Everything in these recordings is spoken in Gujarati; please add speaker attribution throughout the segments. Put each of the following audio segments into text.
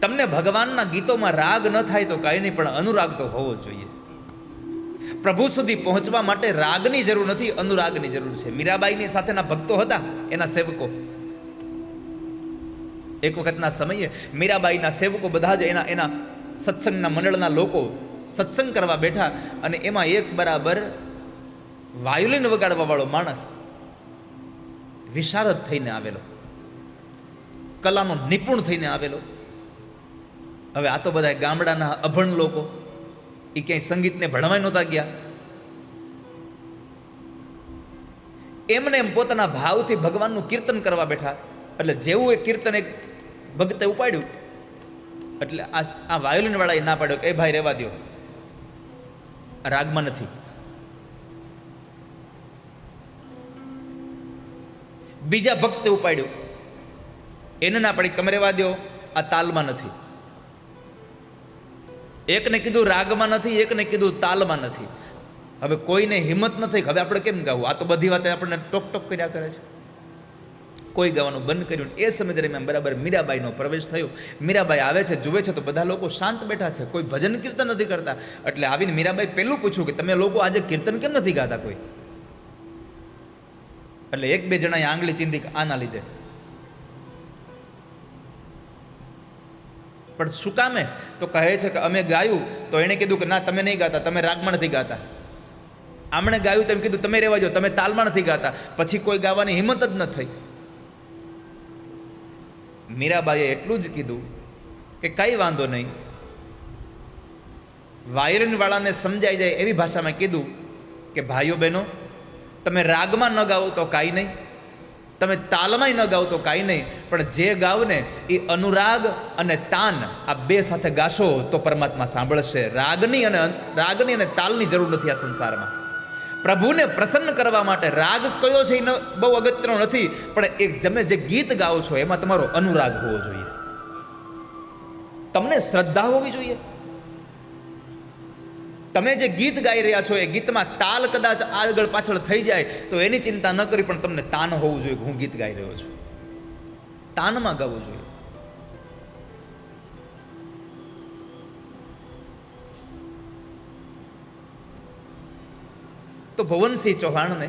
Speaker 1: તમને ભગવાનના ગીતોમાં રાગ ન થાય તો કાંઈ નહીં, પણ અનુરાગ તો હોવો જોઈએ. પ્રભુ સુધી પહોંચવા માટે રાગની જરૂર નથી, અનુરાગની જરૂર છે. મીરાબાઈની સાથેના ભક્તો હતા, એના સેવકો. એક વખતના સમયે મીરાબાઈના સેવકો બધા જ એના એના સત્સંગના મંડળના લોકો સત્સંગ કરવા બેઠા અને એમાં એક બરાબર વાયુલિન વગાડવા વાળો માણસ વિશારદ થઈને આવેલો. કલાનો નિપુણ થઈને આવેલો. હવે આ તો બધા ગામડાના અભણ લોકો. એ ક્યાંય સંગીતને ભણવાય નહોતા ગયા. એમને એમ પોતાના ભાવથી ભગવાનનું કીર્તન કરવા બેઠા. એટલે જેવું એ કીર્તન એક ભક્તે ઉપાડ્યું, એટલે આ આ વાયોલિનવાળાએ ના પાડ્યો કે, એ ભાઈ રહેવા દો રાગમાં નથી. બીજા ભક્તે ઉપાડ્યું, એને ના પડી તમે રહેવા દો આ તાલમાં નથી. એકને કીધું રાગમાં નથી, એકને કીધું તાલમાં નથી. હવે કોઈને હિંમત નથી હવે આપણે કેમ ગાવું? આ તો બધી વાતે આપણને ટોક ટોક કર્યા કરે છે. કોઈ ગાવાનું બંધ કર્યું એ સમય દરમિયાન બરાબર મીરાબાઈનો પ્રવેશ થયો. મીરાબાઈ આવે છે, જુએ છે તો બધા લોકો શાંત બેઠા છે, કોઈ ભજન કીર્તન નથી કરતા. એટલે આવીને મીરાબાઈ પહેલું પૂછ્યું કે તમે લોકો આજે કીર્તન કેમ નથી ગાતા કોઈ? એટલે એક બે જણાએ આંગળી ચીંધી આના લીધે. પણ શું કામે તો કહે છે કે અમે ગાયું, તો એણે કીધું કે ના, તમે નહીં ગાતા, તમે રાગમાં નથી ગાતા. આમણે ગાયું તેમ કીધું, તમે રહેવા જાઓ તમે તાલમાં નથી ગાતા. પછી કોઈ ગાવાની હિંમત જ ન થઈ. મીરાબાઈએ એટલું જ કીધું કે કાંઈ વાંધો નહીં. વાયરિનવાળાને સમજાઈ જાય એવી ભાષામાં કીધું કે, ભાઈઓ બહેનો, તમે રાગમાં ન ગાઓ તો કાંઈ નહીં. તમે તાલમાંય ન ગાઓ તો કાંઈ નહીં, પણ જે ગાવ ને એ અનુરાગ અને તાન આ બે સાથે ગાશો તો પરમાત્મા સાંભળશે. રાગની અને રાગની અને તાલની જરૂર નથી આ સંસારમાં. પ્રભુને પ્રસન્ન કરવા માટે રાગ કયો છે એ બહુ અગત્યનો નથી, પણ એક તમે જે ગીત ગાઓ છો એમાં તમારો અનુરાગ હોવો જોઈએ. તમને શ્રદ્ધા હોવી જોઈએ. તમે જે ગીત ગાઈ રહ્યા છો, એ ગીતમાં તાલ કદાચ આગળ પાછળ થઈ જાય, તો એની ચિંતા ન કરી, પણ તમને તાન હોવું જોઈએ હું ગીત ગાઈ રહ્યો છું. તાનમાં ગાવું જોઈએ. તો ભુવનસિંહ ચૌહાણને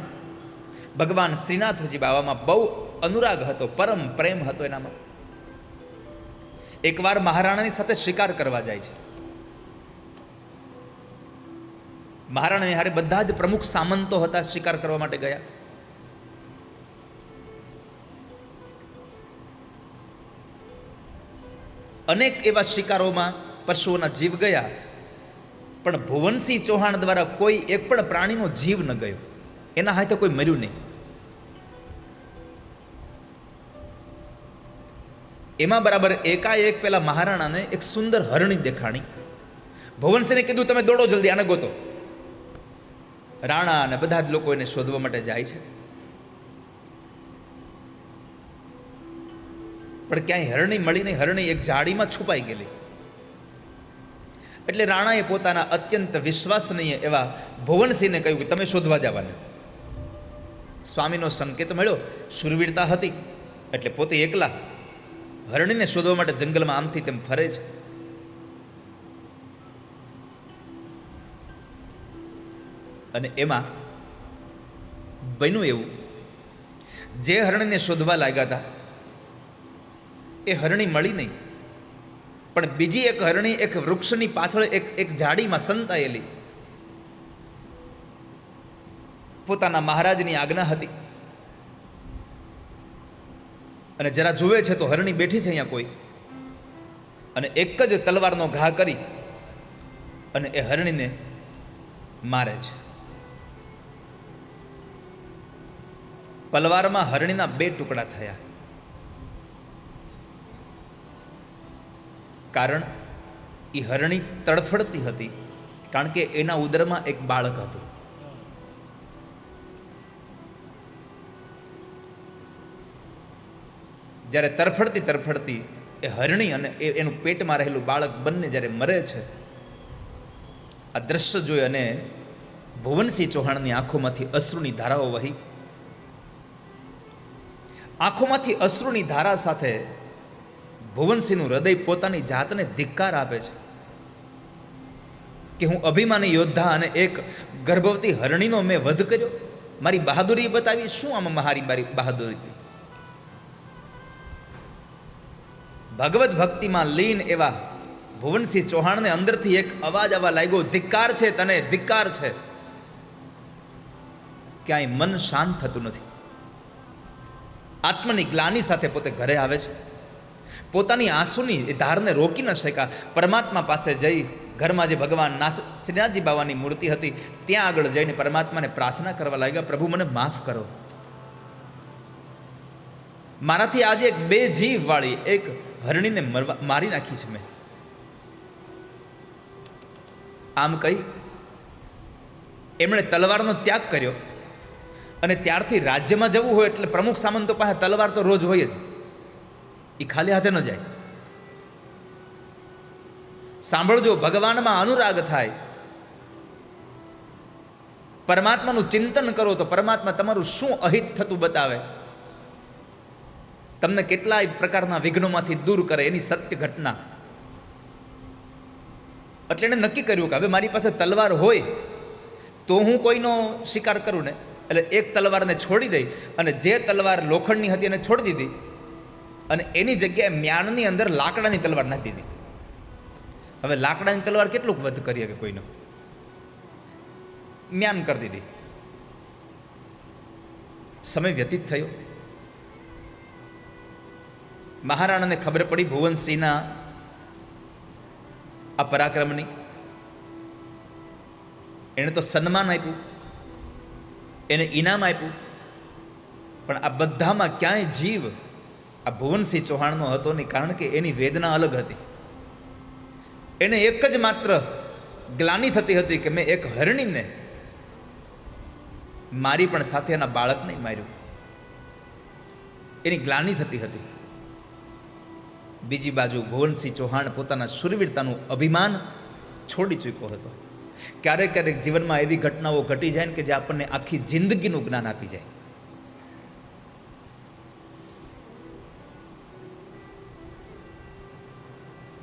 Speaker 1: ભગવાન શ્રીનાથજી બાવામાં બહુ અનુરાગ હતો, પરમ પ્રેમ હતો એનામાં. એકવાર મહારાણાની સાથે શિકાર કરવા જાય છે. મહારાણા હારે બધા જ પ્રમુખ સામંતો હતા શિકાર કરવા માટે ગયા. અનેક એવા શિકારોમાં પશુઓના જીવ ગયા, પણ ભુવનસિંહ ચૌહાણ દ્વારા કોઈ એક પણ પ્રાણીનો જીવ ન ગયો. એના હાથે કોઈ મર્યું નહીં. એમાં બરાબર એકાએક પેલા મહારાણાને એક સુંદર હરણી દેખાણી. ભુવનસિંહને કીધું, તમે દોડો જલ્દી, આને ગોતો. રાણા અને બધા જ લોકો એને શોધવા માટે જાય છે. પણ ક્યાંય હરણી મળી નહીં, હરણી એક જાળીમાં છુપાઈ ગયેલી. એટલે રાણાએ પોતાના અત્યંત વિશ્વાસનીય એવા ભુવનસિંહને કહ્યું કે તમે શોધવા જવાના. સ્વામીનો સંકેત મળ્યો, સુરવીરતા હતી. એટલે પોતે એકલા હરણીને શોધવા માટે જંગલમાં આમથી તેમ ફરે છે. અને એમાં બન્યું એવું. જે હરણીને શોધવા લાગ્યા હતા, એ હરણી મળી નહીં. પણ બીજી એક હરણી એક વૃક્ષની પાછળ એક એક ઝાડીમાં સંતાયેલી. પોતાના મહારાજની આજ્ઞા હતી. અને જરા જુએ છે તો હરણી બેઠી છે અહીંયા કોઈ. અને એક જ તલવારનો ઘા કરી અને એ હરણીને મારે છે. પલવારમાં હરણીના બે ટુકડા થયા. કારણ એ હરણી તડફડતી હતી, કારણ કે એના ઉદરમાં એક બાળક હતું. જ્યારે તરફડતી તરફડતી એ હરણી અને એનું પેટમાં રહેલું બાળક બંને જ્યારે મરે છે, આ દ્રશ્ય જોઈ અને ભુવનસિંહ ચૌહાણની આંખોમાંથી અશ્રુની ધારાઓ વહી આંખોમાંથી અશ્રુની ધારા સાથે ભુવનસિંહનું હૃદય પોતાની જાતને ધિક્કાર આપે છે કે હું અભિમાની યોદ્ધા અને એક ગર્ભવતી હરણીનો મેં વધ કર્યો. મારી બહાદુરી બતાવી, શું આમાં મારી મારી બહાદુરી ભગવત ભક્તિમાં લીન એવા ભુવનસિંહ ચૌહાણને અંદરથી એક અવાજ આવવા લાગ્યો, ધિક્કાર છે તને, ધિક્કાર છે. ક્યાંય મન શાંત થતું નથી. આત્મની ગ્લાની સાથે પોતે ઘરે આવે છે. પોતાની આંસુની એ ધારને રોકી ન શક્યા. પરમાત્મા પાસે જઈ ઘરમાં જે ભગવાન નાથ શ્રીનાથજી બાવાની મૂર્તિ હતી, ત્યાં આગળ જઈને પરમાત્માને પ્રાર્થના કરવા લાગ્યા, પ્રભુ, મને માફ કરો. મારાથી આજે એક બે જીવ વાળી એક હરણીને મરવા, મારી નાખી છે મેં. આમ કહી, એમણે તલવારનો ત્યાગ કર્યો. અને ત્યારથી રાજ્યમાં જવું હોય એટલે પ્રમુખ સામંતો પાસે તલવાર તો રોજ હોય જ. એ ખાલી હાથે ન જાય. સાંભળજો, ભગવાનમાં અનુરાગ થાય. પરમાત્માનું ચિંતન કરો તો પરમાત્મા તમારું શું અહિત થતું બતાવે? તમને કેટલાય પ્રકારના વિઘ્નોમાંથી દૂર કરે એની સત્ય ઘટના. એટલે એણે નક્કી કર્યું કે હવે મારી પાસે તલવાર હોય તો હું કોઈનો શિકાર કરું ને? એટલે એક તલવારને છોડી દઈ અને જે તલવાર લોખંડની હતી એને છોડી દીધી અને એની જગ્યાએ મ્યાનની અંદર લાકડાની તલવાર નાખી દીધી. હવે લાકડાની તલવાર કેટલુંક વધ કરી શકે કોઈનો? મ્યાન કરી દીધી. સમય વ્યતીત થયો. મહારાણાને ખબર પડી ભુવનસિંહના આ પરાક્રમની. એણે તો સન્માન આપ્યું. એને ઇનામ આપ્યું. પણ આ બધામાં ક્યાંય જીવ આ ભુવનસિંહ ચૌહાણનો હતો નહીં, કારણ કે એની વેદના અલગ હતી. એને એક જ માત્ર ગ્લાની થતી હતી કે મેં એક હરણીને મારી પણ સાથે એના બાળકને માર્યું. એની ગ્લાની થતી હતી. બીજી બાજુ ભુવનસિંહ ચૌહાણ પોતાના શુરવીરતાનું અભિમાન છોડી ચૂક્યો હતો. ક્યારેક ક્યારેક જીવનમાં એવી ઘટનાઓ ઘટી જાય ને કે જે આપણને આખી જિંદગીનું જ્ઞાન આપી જાય.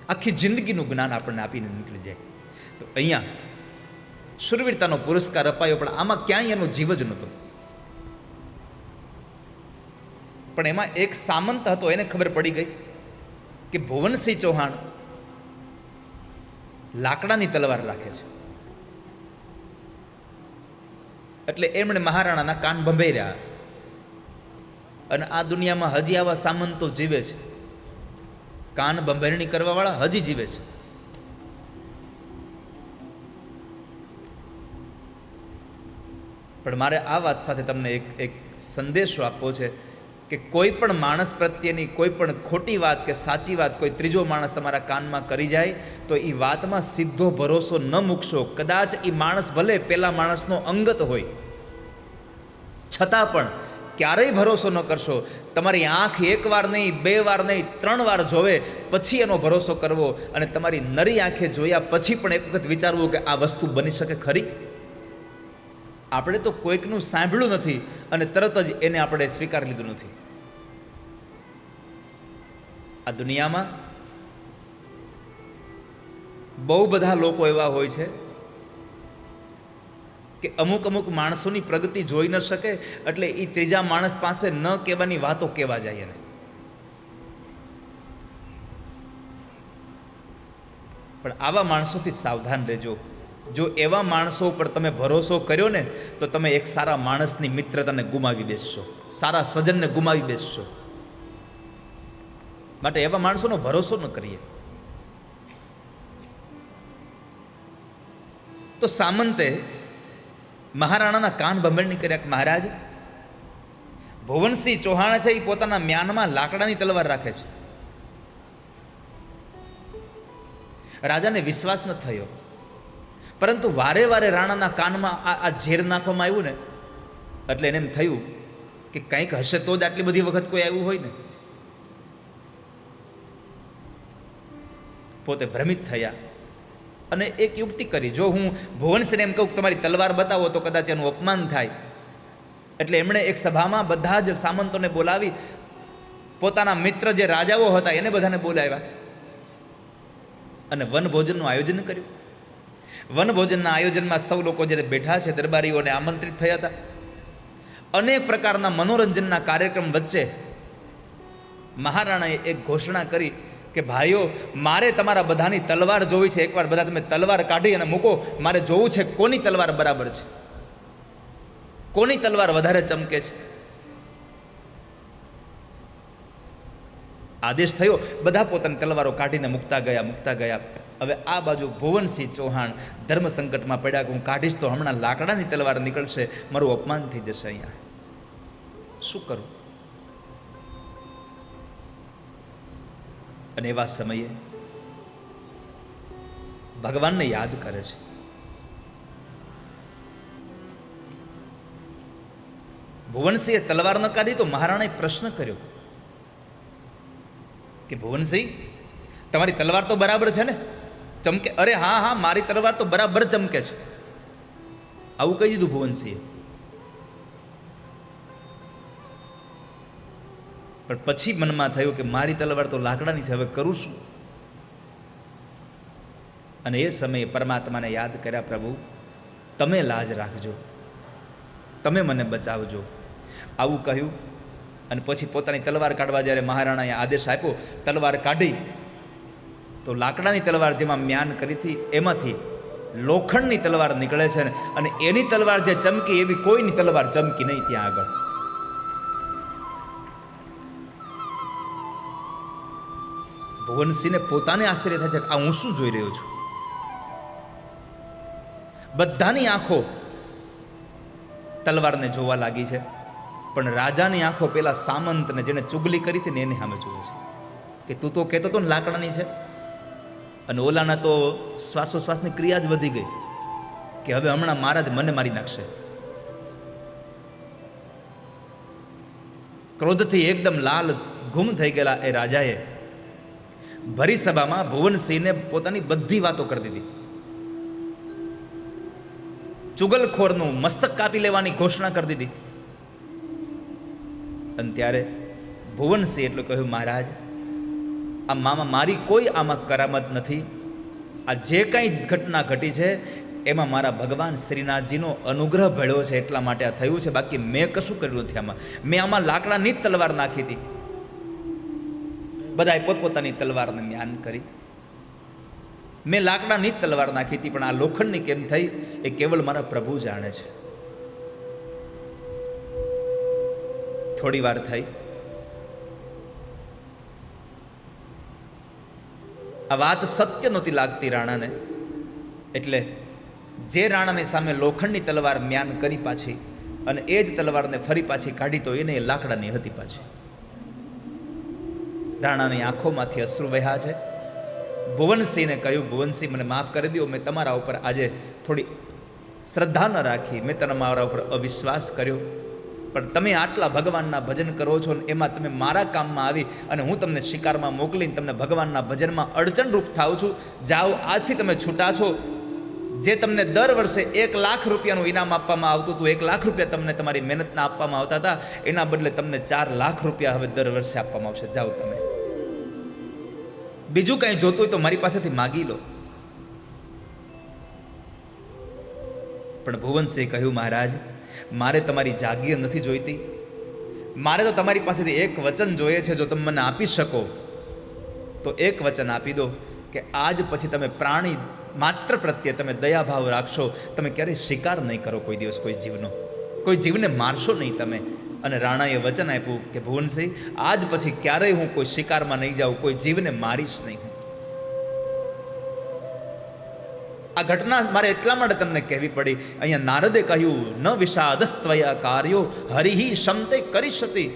Speaker 1: આખી જિંદગીનું જ્ઞાન આપણને આપીને નીકળી જાય. તો અહીંયા શુરવીરતાનો પુરસ્કાર અપાયો, પણ આમાં ક્યાંય એનો જીવ જ નહોતો. પણ એમાં એક સામંત હતો, એને ખબર પડી ગઈ કે ભુવનસિંહ ચૌહાણ લાકડાની તલવાર રાખે છે. એટલે એમણે મહારાણાના કાન ભંભેર્યા અને આ દુનિયામાં હજી આવા સામંતો જીવે છે. કાન બંભેરણી કરવાવાળા હજી જીવે છે. પણ મારે આ વાત સાથે તમને એક એક સંદેશો આપવો છે. કે કોઈ પણ માણસ પ્રત્યેની કોઈ પણ ખોટી વાત કે સાચી વાત કોઈ ત્રીજો માણસ તમારા કાનમાં કરી જાય, તો એ વાતમાં સીધો ભરોસો ન મૂકશો. કદાચ એ માણસ ભલે પેલા માણસનો અંગત હોય, છતાં પણ ક્યારેય ભરોસો ન કરશો. તમારી આંખ એક વાર નહીં, બે વાર નહીં, ત્રણ વાર જોવે, પછી એનો ભરોસો કરવો અને તમારી નરી આંખે જોયા પછી પણ એક વખત વિચારવું કે આ વસ્તુ બની શકે ખરી? આપણે તો કોઈકનું સાંભળ્યું નથી અને તરત જ એને આપણે સ્વીકાર લીધું નથી. આ દુનિયામાં બહુ બધા લોકો એવા હોય છે કે અમુક અમુક માણસોની પ્રગતિ જોઈ ન શકે એટલે એ ત્રીજા માણસ પાસે ન કહેવાની વાતો કહેવા જાય એને. પણ આવા માણસોથી સાવધાન રહેજો. જો એવા માણસો ઉપર તમે ભરોસો કર્યો ને, તો તમે એક સારા માણસની મિત્રતાને ગુમાવી બેસશો. સારા સ્વજનને ગુમાવી બેસશો. માટે એવા માણસોનો ભરોસો ન કરીએ. તો સામંતે મહારાણાના કાન બંબરણી કર્યા મહારાજ. ભુવનસિંહ ચૌહાણ છે એ પોતાના મ્યાનમાં લાકડાની તલવાર રાખે છે. રાજાને વિશ્વાસ ન થયો. પરંતુ વારે વારે રાણાના કાનમાં આ આ ઝેર નાખવામાં આવ્યું ને, એટલે એને એમ થયું કે કંઈક હશે તો જ આટલી બધી વખત કોઈ આવ્યું હોય ને. પોતે ભ્રમિત થયા અને એક યુક્તિ કરી, જો હું ભુવનસિંહને એમ કહું કે તમારી તલવાર બતાવો તો કદાચ એનું અપમાન થાય. એટલે એમણે એક સભામાં બધા જ સામંતોને બોલાવી, પોતાના મિત્ર જે રાજાઓ હતા એને બધાને બોલાવ્યા અને વનભોજનનું આયોજન કર્યું. વનભોજનના આયોજનમાં સૌ લોકો જ્યારે બેઠા છે, દરબારીઓને આમંત્રિત થયા હતા. અનેક પ્રકારના મનોરંજનના કાર્યક્રમ વચ્ચે મહારાણાએ એક ઘોષણા કરી કે, ભાઈઓ, મારે તમારા બધાની તલવાર જોવી છે. એકવાર બધા તમે તલવાર કાઢી અને મૂકો. મારે જોવું છે કોની તલવાર બરાબર છે? કોની તલવાર વધારે ચમકે છે? આદેશ થયો. બધા પોતાની તલવારો કાઢીને મૂકતા ગયા મૂકતા ગયા. હવે આ બાજુ ભુવનસિંહ ચૌહાણ ધર્મ સંકટમાં પડ્યા કે હું કાઢીશ તો હમણાં લાકડાની તલવાર નીકળશે, મારું અપમાન થઈ જશે અહીંયા. શું કરું? અને એવા સમયે ભગવાનને યાદ કરે છે. ભુવનસિંહે તલવાર ન કાઢી તો મહારાણાએ પ્રશ્ન કર્યો કે ભુવનસિંહ, તમારી તલવાર તો બરાબર છે ને? ચમકે, અરે હા હા, મારી તલવાર તો બરાબર ચમકે છે. આવું કહી દીધું ભુવનસિંહે. પણ પછી મનમાં થયું કે મારી તલવાર તો લાકડાની છે, હવે કરું શું? અને એ સમયે પરમાત્માને યાદ કર્યા, પ્રભુ, તમે લાજ રાખજો. તમે મને બચાવજો. આવું કહ્યું અને પછી પોતાની તલવાર કાઢવા જ્યારે મહારાણાએ આદેશ આપ્યો, તલવાર કાઢી તો લાકડાની તલવાર જેમાં મ્યાન કરી હતી, એમાંથી લોખંડની તલવાર નીકળે છે ને, અને એની તલવાર જે ચમકી, એવી કોઈની તલવાર ચમકી નહીં ત્યાં આગળ. ભુવનસિંહને પોતાને આશ્ચર્ય થાય છે કે આ હું શું જોઈ રહ્યો છું? બધાની આંખો તલવારને જોવા લાગી છે, પણ રાજાની આંખો પેલા સામંતને જેને ચુગલી કરી હતી ને એને સામે જોવે છે. કે તું તો કહેતો હતો ને લાકડાની છે? અને ઓલાના તો શ્વાસોશ્વાસની ક્રિયા જ વધી ગઈ કે હવે હમણાં મારા જ મને મારી નાખશે. ક્રોધથી એકદમ લાલ ગુમ થઈ ગયેલા એ રાજાએ ભરી સભામાં ભુવનસિંહને પોતાની બધી વાતો કરી દીધી. ચુગલખોરનું મસ્તક કાપી લેવાની ઘોષણા કરી દીધી. અને ત્યારે ભુવનસિંહ એટલું કહ્યું, મહારાજ આ મામા મારી કોઈ આમાં કરામત નથી. આ જે કાંઈ ઘટના ઘટી છે, એમાં મારા ભગવાન શ્રીનાથજીનો અનુગ્રહ ભળ્યો છે એટલા માટે આ થયું છે. બાકી મેં કશું કર્યું નથી આમાં. મેં આમાં લાકડાની જ તલવાર નાખી હતી. બધાએ પોતપોતાની તલવારને મ્યાન કરી. મેં લાકડાની જ તલવાર નાખી હતી, પણ આ લોખંડની કેમ થઈ, એ કેવળ મારા પ્રભુ જાણે છે. થોડી વાર થઈ. આ વાત સત્ય નહોતી લાગતી રાણાને. એટલે જે રાણાની સામે લોખંડની તલવાર મ્યાન કરી પાછી અને એ જ તલવારને ફરી પાછી કાઢી તો એને લાકડાની હતી પાછી. રાણાની આંખોમાંથી અશ્રુ વહ્યા છે. ભુવનસિંહને કહ્યું, ભુવનસિંહ, મને માફ કરી દો મેં તમારા ઉપર આજે થોડી શ્રદ્ધા ન રાખી. મેં તને મારા ઉપર અવિશ્વાસ કર્યો. પણ તમે આટલા ભગવાનના ભજન કરો છો ને એમાં તમે મારા કામમાં આવી અને હું તમને શિકારમાં મોકલીને તમને ભગવાનના ભજનમાં અડચણરૂપ થાવ છું. જાઓ, આજથી તમે છૂટા છો. જે તમને દર વર્ષે એક લાખ રૂપિયાનું ઇનામ આપવામાં આવતું હતું, એક લાખ રૂપિયા તમને તમારી મહેનતના આપવામાં આવતા હતા. એના બદલે તમને ચાર લાખ રૂપિયા હવે દર વર્ષે આપવામાં આવશે. જાઓ તમે. બીજું કંઈ જોતું હોય તો મારી પાસેથી માગી લો. પણ ભુવનસિંહ કહ્યું, મહારાજ મારે તમારી જાગીર નથી જોઈતી. મારે તો તમારી પાસેથી એક વચન જોઈએ છે જો તમે મને આપી શકો. તો એક વચન આપી દો કે આજ પછી તમે પ્રાણી માત્ર પ્રત્યે તમે દયાભાવ રાખશો, તમે ક્યારેય શિકાર નહીં કરો કોઈ દિવસ કોઈ જીવનો. કોઈ જીવને મારશો નહીં તમે. અને રાણાએ વચન આપ્યું કે ભુવનસિંહ, આજ પછી ક્યારેય હું કોઈ શિકારમાં નહીં જાઉં, કોઈ જીવને મારીશ નહીં આ ઘટના મારે એટલા માટે તમને કહેવી પડી. અહીંયા નારદે કહ્યું, ન વિષાદસ્ત્વયા કાર્યો, હરિહી ક્ષમતે કરી શકી.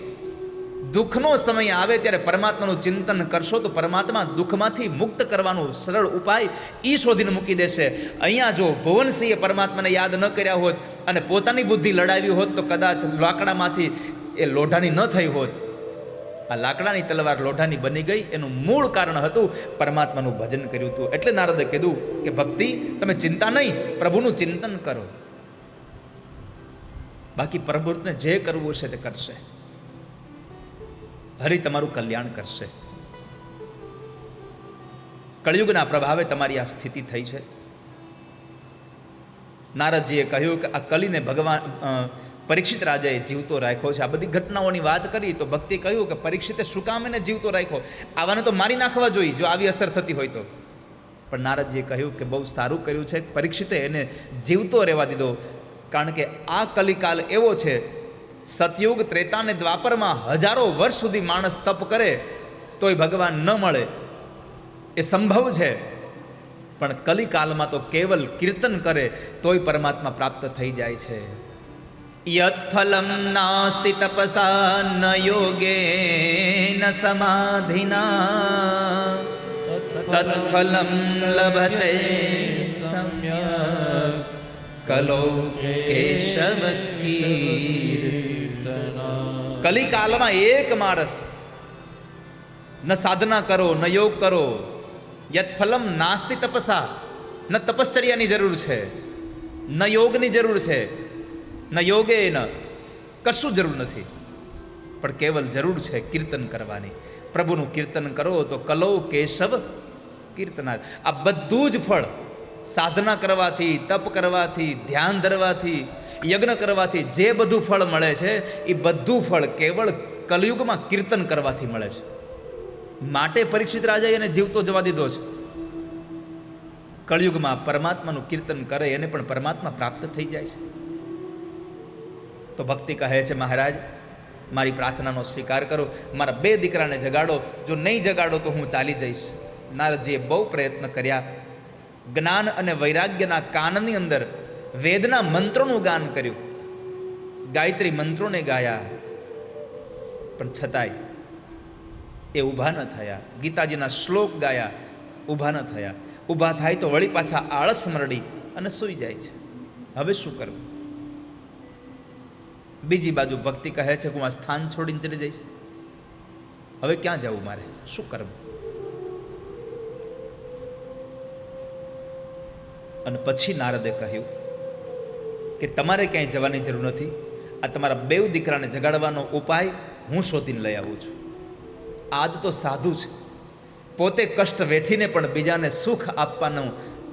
Speaker 1: દુઃખનો સમય આવે ત્યારે પરમાત્માનું ચિંતન કરશો તો પરમાત્મા દુઃખમાંથી મુક્ત કરવાનો સરળ ઉપાય એ શોધીને મૂકી દેશે. અહીંયા જો ભુવનસિંહે પરમાત્માને યાદ ન કર્યા હોત અને પોતાની બુદ્ધિ લડાવી હોત તો કદાચ લાકડામાંથી એ લોઢાની ન થઈ હોત. આ લાકડાની તલવાર લોઢાની બની ગઈ. એનું મૂળ કારણ હતું પરમાત્માનું ભજન કર્યું હતું. એટલે નારદે કીધું કે, ભક્તિ, તમે ચિંતા નહીં, પ્રભુનું ચિંતન કરો. બાકી પ્રભુને જે કરવું છે તે કરશે. હરિ તમારું કલ્યાણ કરશે. કળિયુગના પ્રભાવે તમારી આ સ્થિતિ થઈ છે. નારદજીએ કહ્યું કે, આ કલીને ભગવાન પરીક્ષિત રાજાએ જીવતો રાખ્યો છે. આ બધી ઘટનાઓની વાત કરી તો ભક્તિ કહ્યું કે પરીક્ષિતે શું કામ એને જીવતો રાખ્યો? આવાને તો મારી નાખવા જોઈએ, જો આવી અસર થતી હોય તો. પણ નારદજીએ કહ્યું કે બહુ સારું કર્યું છે, પરીક્ષિતે એને જીવતો રહેવા દીધો. કારણ કે આ કલિકાલ એવો છે, સતયુગ ત્રેતા અને દ્વાપરમાં હજારો વર્ષ સુધી માણસ તપ કરે, તોય ભગવાન ન મળે. એ સંભવ છે. પણ કલિકાલમાં તો કેવલ કીર્તન કરે, તોય પરમાત્મા પ્રાપ્ત થઈ જાય છે. યત ફલમ નાસ્તિ તપસા ન યોગે ન સમાધિના તત્ફલમ લભતે સમ્યક કલો કેશવ કલિકાલમાં એક માણસ ન સાધના કરો ન યોગ કરો યત્ફલમ નાસ્તિ તપસા ન તપશ્ચર્યાની જરૂર છે ન યોગની જરૂર છે ન યોગે ન, કશું જરૂર નથી. પણ કેવલ જરૂર છે કીર્તન કરવાની. પ્રભુનું કીર્તન કરો તો કલો કેશવ કીર્તના આ બધું જ ફળ સાધના કરવાથી, તપ કરવાથી, ધ્યાન ધરવાથી, યજ્ઞ કરવાથી જે બધું ફળ મળે છે, એ બધું ફળ કેવળ કલયુગમાં કીર્તન કરવાથી મળે છે. માટે પરીક્ષિત રાજાએ એને જીવતો જવા દીધો છે. કળયુગમાં પરમાત્માનું કીર્તન કરે, એને પણ પરમાત્મા પ્રાપ્ત થઈ જાય છે. તો ભક્તિ કહે છે, મહારાજ, મારી પ્રાર્થનાનો સ્વીકાર કરો. મારા બે દીકરાને જગાડો. જો નહીં જગાડો તો હું ચાલી જઈશ. નારદજીએ બહુ પ્રયત્ન કર્યા. જ્ઞાન અને વૈરાગ્યના કાનની અંદર વેદના મંત્રોનું ગાન કર્યું. ગાયત્રી મંત્રોને ગાયા. પણ છતાંય એ ઊભા ન થયા. ગીતાજીના શ્લોક ગાયા. ઊભા ન થયા. ઊભા થાય તો વળી પાછા આળસ મરડી અને સૂઈ જાય છે. હવે શું કરવું? બીજી બાજુ ભક્તિ કહે છે કે હું આ સ્થાન છોડીને ચલી જઈશ. હવે ક્યાં જવું મારે? શું કરવું? અને પછી નારદે કહ્યું કે તમારે ક્યાંય જવાની જરૂર નથી. આ તમારા બે દીકરાને જગાડવાનો ઉપાય હું શોધીને લઈ આવું છું. આજ તો સાધુ છે. પોતે કષ્ટ વેઠીને પણ બીજાને સુખ આપવાનો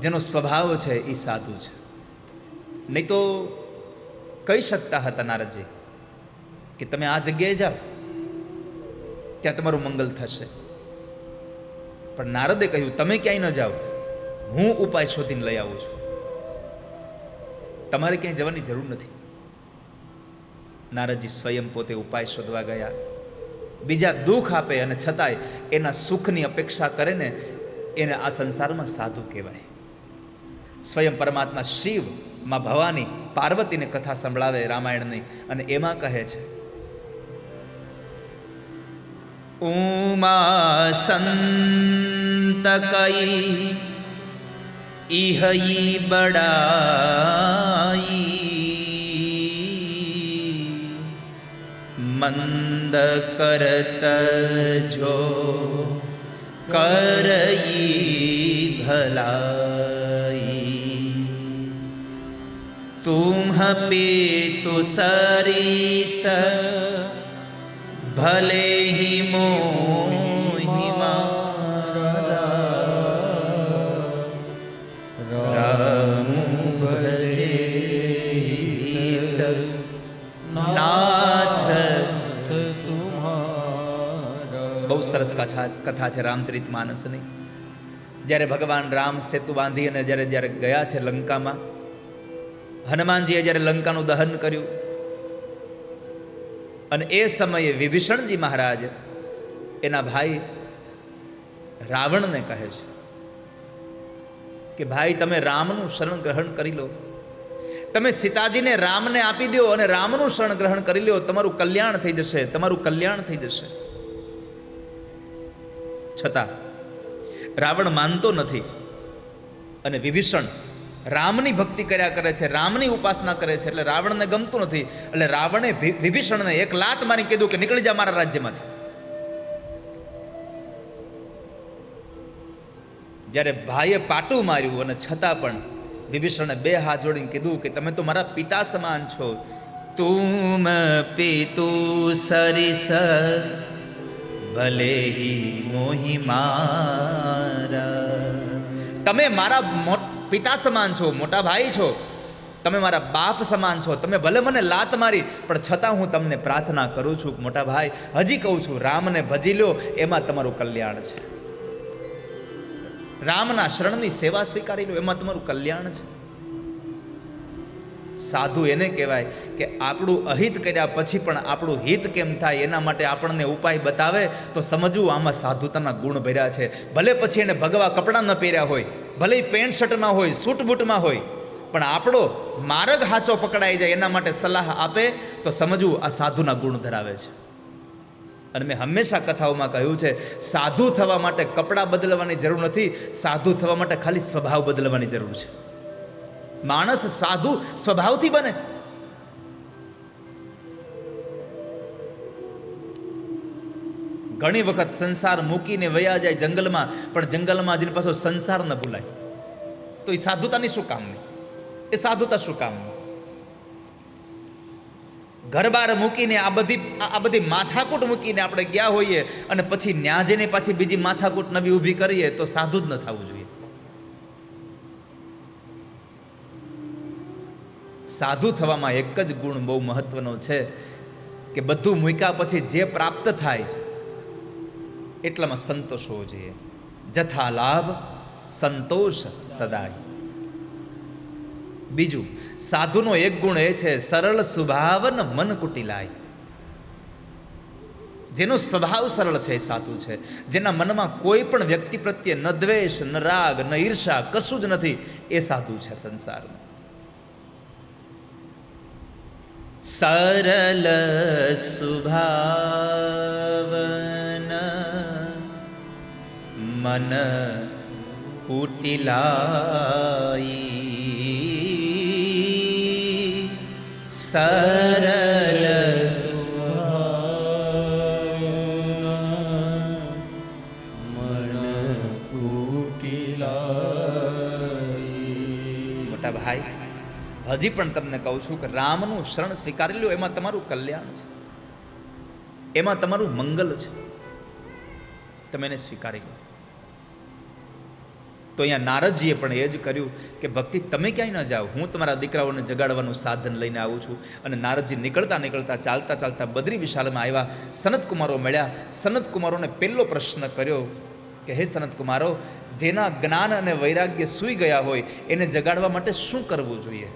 Speaker 1: જેનો સ્વભાવ છે એ સાધુ છે. નહીં તો કહી શકતા હતા નારદજી કે તમે આ જગ્યાએ જાઓ, ત્યાં તમારું મંગલ થશે. પણ નારદે કહ્યું, તમે ક્યાંય ન જાઓ, હું ઉપાય શોધીને લઈ આવું છું. તમારે ક્યાંય જવાની જરૂર નથી. નારદજી સ્વયં પોતે ઉપાય શોધવા ગયા. બીજા દુઃખ આપે અને છતાંય એના સુખની અપેક્ષા કરે ને, એને આ સંસારમાં સાધુ કહેવાય. સ્વયં પરમાત્મા શિવ, માં ભવાની પાર્વતીને કથા સંભળાવે રામાયણની અને એમાં કહે છે, ઉમા સંત કઈ ઇહઈ બડાઈ? મંદ કરત જો કરઈ ભલાઈ तुम पे तो सरीस भले ही मोहि मारा राम भजे हित નાથ બહુ સરસ કથા કથા છે રામચરિત માનસની જ્યારે ભગવાન રામ સેતુ બાંધી અને જ્યારે જ્યારે ગયા છે લંકામાં હનુમાનજીએ જ્યારે લંકાનું દહન કર્યું અને એ સમયે વિભીષણજી મહારાજ એના ભાઈ રાવણને કહે છે કે, ભાઈ, તમે રામનું શરણ ગ્રહણ કરી લો. તમે સીતાજીને રામને આપી દો અને રામનું શરણ ગ્રહણ કરી લો. તમારું કલ્યાણ થઈ જશે, તમારું કલ્યાણ થઈ જશે. છતાં રાવણ માનતો નથી અને વિભીષણ રામની ભક્તિ કર્યા કરે છે, રામની ઉપાસના કરે છે, એટલે રાવણને ગમતું નથી. એટલે રાવણે વિભીષણને એક લાત મારી કીધું કે નીકળી જા મારા રાજ્યમાંથી. જ્યારે ભાઈએ પાટું માર્યું અને છતાં પણ વિભીષણે બે હાથ જોડીને કીધું કે તમે તો મારા પિતા સમાન છો. તુમ પિતુ સરિસ, ભલે મોહી મારા. તમે મારા પિતા સમાન છો, મોટા ભાઈ છો. તમે મારા બાપ સમાન છો. તમે ભલે મને લાત મારી, પણ છતાં હું તમને પ્રાર્થના કરું છું, મોટા ભાઈ, હજી કહું છું, રામને ભજી લો, એમાં તમારું કલ્યાણ છે. રામના શરણની સેવા સ્વીકારી લો, એમાં તમારું કલ્યાણ છે. સાધુ એને કહેવાય કે આપણું અહિત કર્યા પછી પણ આપણું હિત કેમ થાય એના માટે આપણને ઉપાય બતાવે, તો સમજવું આમાં સાધુતાના ગુણ ભર્યા છે. ભલે પછી એને ભગવા કપડાં ન પહેર્યા હોય, ભલે પેન્ટ શર્ટમાં હોય, સૂટ બૂટમાં હોય, પણ આપણો માર્ગ હાચો પકડાઈ જાય એના માટે સલાહ આપે, તો સમજવું આ સાધુના ગુણ ધરાવે છે. અને મેં હંમેશા કથાઓમાં કહ્યું છે, સાધુ થવા માટે કપડાં બદલવાની જરૂર નથી, સાધુ થવા માટે ખાલી સ્વભાવ બદલવાની જરૂર છે. માણસ સાધુ સ્વભાવથી બને. ઘણી વખત સંસાર મૂકીને વયા જાય જંગલમાં, પણ જંગલમાં જેની પાછો સંસાર ન ભૂલાય. તો એ સાધુતાની શું કામની એ સાધુતા શું કામની ઘર બાર મૂકીને આ બધી આ આ બધી માથાકૂટ મૂકીને આપણે ગયા હોઈએ અને પછી ન્યા જઈને પાછી બીજી માથાકૂટ નવી ઊભી કરીએ તો સાધુ જ ન થવું જોઈએ. સાધુ થવામાં એક જ ગુણ બહુ મહત્વનો છે કે બધું મૂક્યા પછી જે પ્રાપ્ત થાય છે, એટલામાં સંતોષ હોવો જોઈએ. જથા લાભ, સંતોષ સદાય. બીજું, સાધુનો એક ગુણ એ છે, સરળ સ્વભાવન મન કુટિલાય. જેનો સ્વભાવ સરળ છે એ સાધુ છે. જેના મનમાં કોઈ પણ વ્યક્તિ પ્રત્યે ન દ્વેષ, ન રાગ, ન ઈર્ષા, કશું જ નથી, એ સાધુ છે સંસારમાં. સરલ સુભાવન મન કુટિલાઈ સરલ હજી પણ તમને કહું છું કે રામનું શરણ સ્વીકારી લો, એમાં તમારું કલ્યાણ છે. એમાં તમારું મંગલ છે. તમે એને સ્વીકારી લો. તો અહીંયા નારદજીએ પણ એ જ કર્યું કે, ભક્તિ, તમે ક્યાંય ન જાઓ. હું તમારા દીકરાઓને જગાડવાનું સાધન લઈને આવું છું. અને નારદજી નીકળતા નીકળતા ચાલતા ચાલતા બદ્રી વિશાલમાં આવ્યા. સનતકુમારો મળ્યા. સનતકુમારોને પહેલો પ્રશ્ન કર્યો કે, હે સનતકુમારો, જેના જ્ઞાન અને વૈરાગ્ય સૂઈ ગયા હોય, એને જગાડવા માટે શું કરવું જોઈએ?